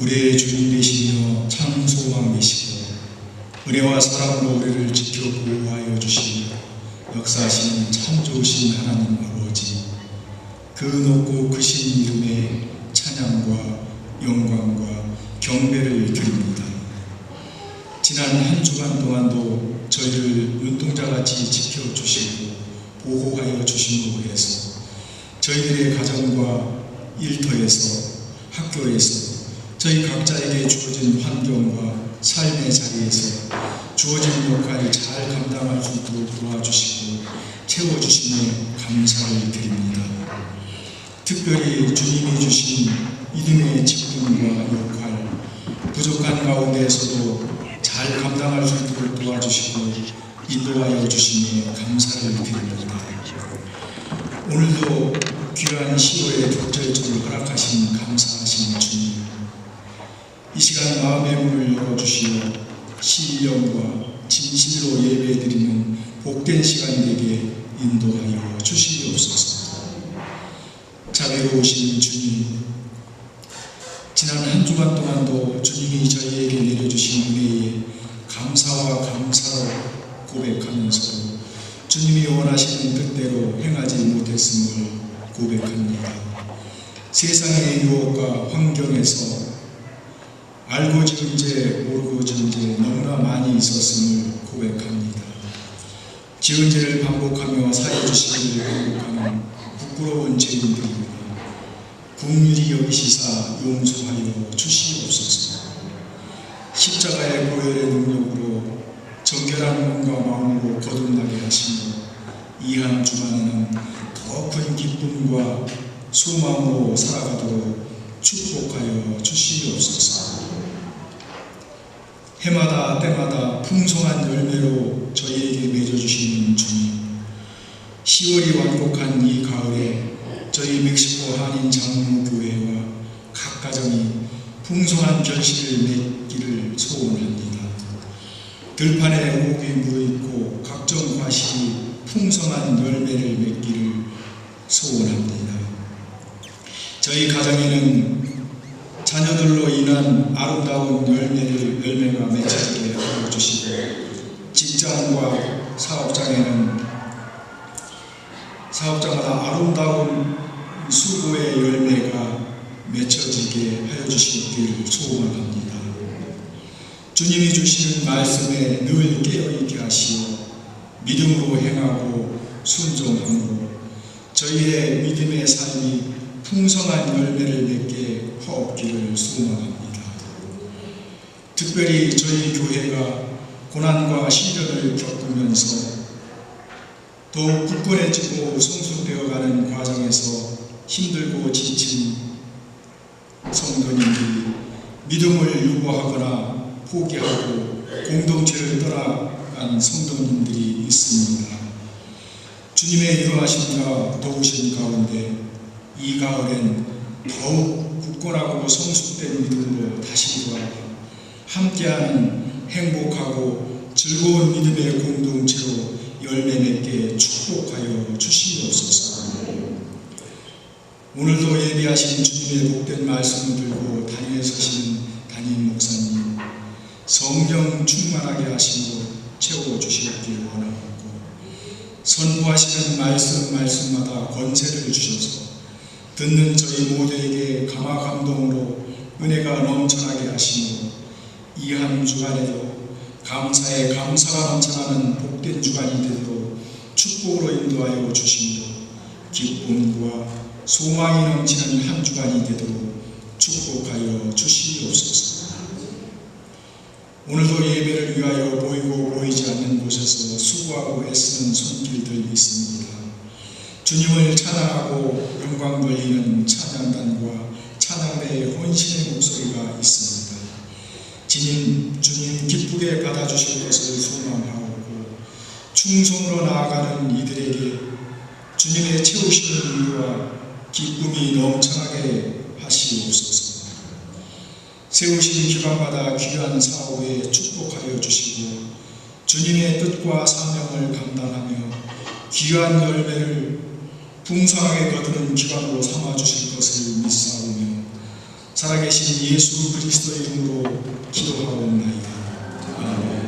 우리의 주님 되시며 참 소망 되시고 은혜와 사랑으로 우리를 지켜 보호하여 주시며 역사하시는 참 좋으신 하나님 아버지 그 높고 크신 이름의 찬양과 영광과 경배를 드립니다. 지난 한 주간 동안도 저희를 눈동자같이 지켜주시고 보호하여 주심으로 해서 저희들의 가정과 일터에서 학교에서 저희 각자에게 주어진 환경과 삶의 자리에서 주어진 역할을 잘 감당할 수 있도록 도와주시고 채워주시며 감사를 드립니다. 특별히 주님이 주신 믿음의 직분과 역할, 부족한 가운데에서도 잘 감당할 수 있도록 도와주시고 인도하여 주시며 감사를 드립니다. 오늘도 귀한 10월의 독절 이 시간 마음의 문을 열어주시어 신령과 진실로 예배드리는 복된 시간 되게 인도하여 주시옵소서 자비로우신 주님 지난 한 주간 동안도 주님이 저희에게 내려주신 은혜에 감사와 감사로 고백하면서 주님이 원하시는 뜻대로 행하지 못했음을 고백합니다. 세상의 유혹과 환경에서 알고 지은 죄, 모르고 지은 죄 너무나 많이 있었음을 고백합니다. 지은 죄를 반복하며 사해 주시기를 반복하는 부끄러운 죄인들입니다. 국률이 여기시사 용서하여 주시옵소서. 십자가의 보혈의 능력으로 정결한 몸과 마음으로 거듭나게 하시며 이한 주간에는 더 큰 기쁨과 소망으로 살아가도록 축복하여 주시옵소서. 해마다 때마다 풍성한 열매로 저희에게 맺어주시는 주님 10월이 완곡한 이 가을에 저희 멕시코 한인 장로교회와 각 가정이 풍성한 결실을 맺기를 소원합니다. 들판에 옥이 무르익고 각종 과실이 풍성한 열매를 맺기를 소원합니다. 저희 가정에는 자녀들로 인한 아름다운 열매를 열매가 맺혀지게 하여 주시고 직장과 사업장에는 사업장마다 아름다운 수고의 열매가 맺혀지게 하여 주시기를 소원합니다. 주님이 주시는 말씀에 늘 깨어있게 하시어 믿음으로 행하고 순종함으로 저희의 믿음의 삶이 풍성한 열매를 맺게 하옵기를 소망합니다. 특별히 저희 교회가 고난과 시련을 겪으면서 더욱 굳건해지고 성숙되어가는 과정에서 힘들고 지친 성도님들이 믿음을 유보하거나 포기하고 공동체를 떠나간 성도님들이 있습니다. 주님의 유하심과 도우신 가운데 이 가을엔 더욱 굳건하고 성숙된 믿음으로 다시 돌아와 함께하는 행복하고 즐거운 믿음의 공동체로 열매 맺게 축복하여 주시옵소서. 오늘도 예비하신 주님의 복된 말씀을 들고 단위에 서시는 담임 목사님 성령 충만하게 하시고 채워 주시길 원하옵고 선포하시는 말씀 말씀마다 권세를 주셔서 듣는 저희 모두에게 감화 감동으로 은혜가 넘쳐나게 하시며 이한 주간에도 감사에 감사가 넘쳐나는 복된 주간이 되도록 축복으로 인도하여 주시며 기쁨과 소망이 넘치는 한 주간이 되도록 축복하여 주시옵소서. 오늘도 예배를 위하여 보이고 보이지 않는 곳에서 수고하고 애쓰는 손길들이 있습니다. 주님을 찬양하고 영광 돌리는 찬양단과 찬양대의 혼신의 목소리가 있습니다. 주님, 주님 기쁘게 받아주실 것을 소망하고 충성으로 나아가는 이들에게 주님의 채우시는 은혜와 기쁨이 넘쳐나게 하시옵소서. 세우신 기간마다 귀한 사업에 축복하여 주시고 주님의 뜻과 사명을 감당하며 귀한 열매를 풍성하게 거두는 주간으로 삼아주실 것을 믿사오며 살아계신 예수 그리스도의 이름으로 기도하옵나이다. 아멘